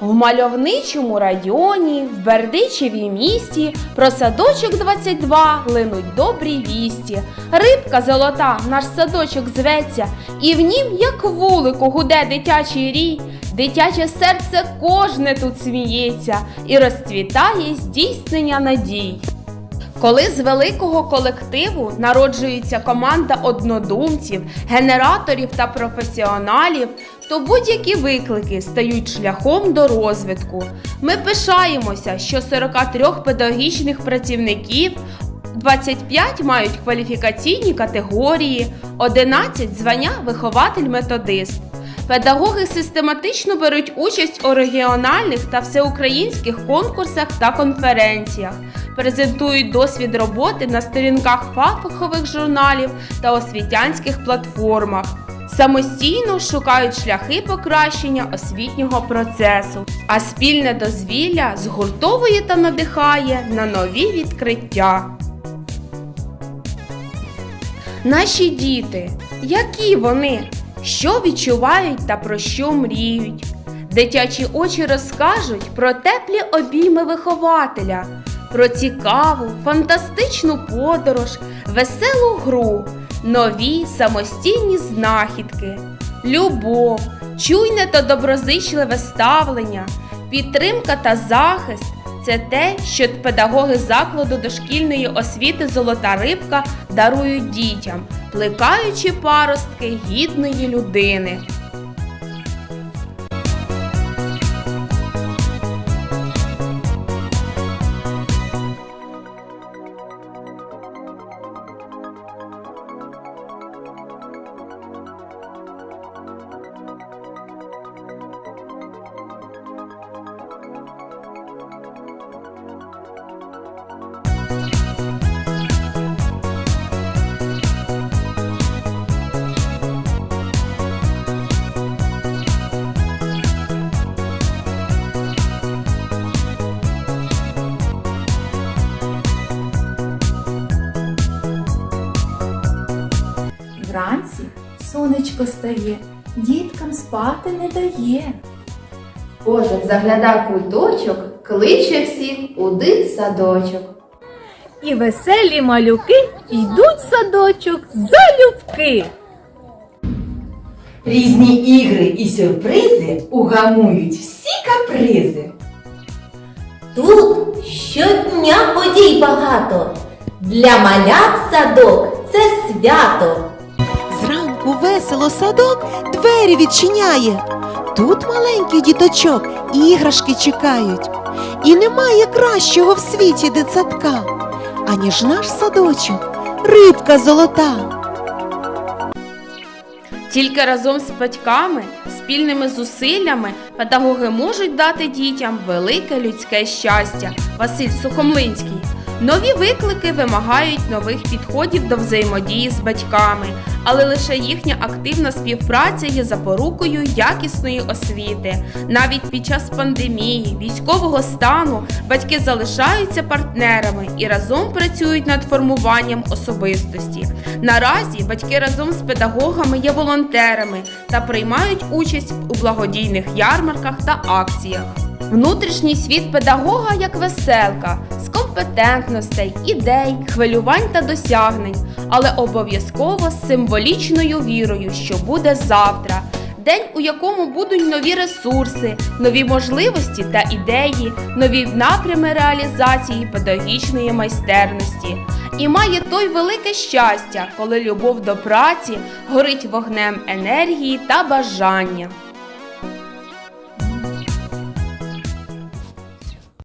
В мальовничому районі, в Бердичеві місті, про садочок 22 линуть добрі вісті. Рибка золота, наш садочок зветься, і в нім, як вулику, гуде дитячий рій. Дитяче серце кожне тут сміється і розцвітає здійснення надій. Коли з великого колективу народжується команда однодумців, генераторів та професіоналів, то будь-які виклики стають шляхом до розвитку. Ми пишаємося, що 43 педагогічних працівників 25 мають кваліфікаційні категорії, 11 звання вихователь-методист. Педагоги систематично беруть участь у регіональних та всеукраїнських конкурсах та конференціях, презентують досвід роботи на сторінках фахових журналів та освітянських платформах. Самостійно шукають шляхи покращення освітнього процесу, а спільне дозвілля згуртовує та надихає на нові відкриття. Наші діти, які вони, що відчувають та про що мріють. Дитячі очі розкажуть про теплі обійми вихователя, про цікаву, фантастичну подорож, веселу гру, нові самостійні знахідки, любов, чуйне та доброзичливе ставлення, підтримка та захист це те, що педагоги закладу дошкільної освіти Золота рибка дарують дітям, плекаючи паростки гідної людини. Вранці сонечко стає, діткам спати не дає. Кожен загляда куточок, кличе всіх у дитсадочок. І веселі малюки йдуть в садочок залюбки. Різні ігри і сюрпризи угамують всі капризи. Тут щодня подій багато. Для малят садок це свято. Зранку весело садок двері відчиняє. Тут маленьких діточок іграшки чекають. І немає кращого в світі дитсадка, аніж наш садочок, рибка золота. Тільки разом з батьками, спільними зусиллями педагоги можуть дати дітям велике людське щастя. Василь Сухомлинський. Нові виклики вимагають нових підходів до взаємодії з батьками, але лише їхня активна співпраця є запорукою якісної освіти. Навіть під час пандемії, військового стану батьки залишаються партнерами і разом працюють над формуванням особистості. Наразі батьки разом з педагогами є волонтерами та приймають участь у благодійних ярмарках та акціях. Внутрішній світ педагога як веселка з компетентностей, ідей, хвилювань та досягнень, але обов'язково з символічною вірою, що буде завтра. День, у якому будуть нові ресурси, нові можливості та ідеї, нові напрями реалізації педагогічної майстерності. І має той велике щастя, коли любов до праці горить вогнем енергії та бажання.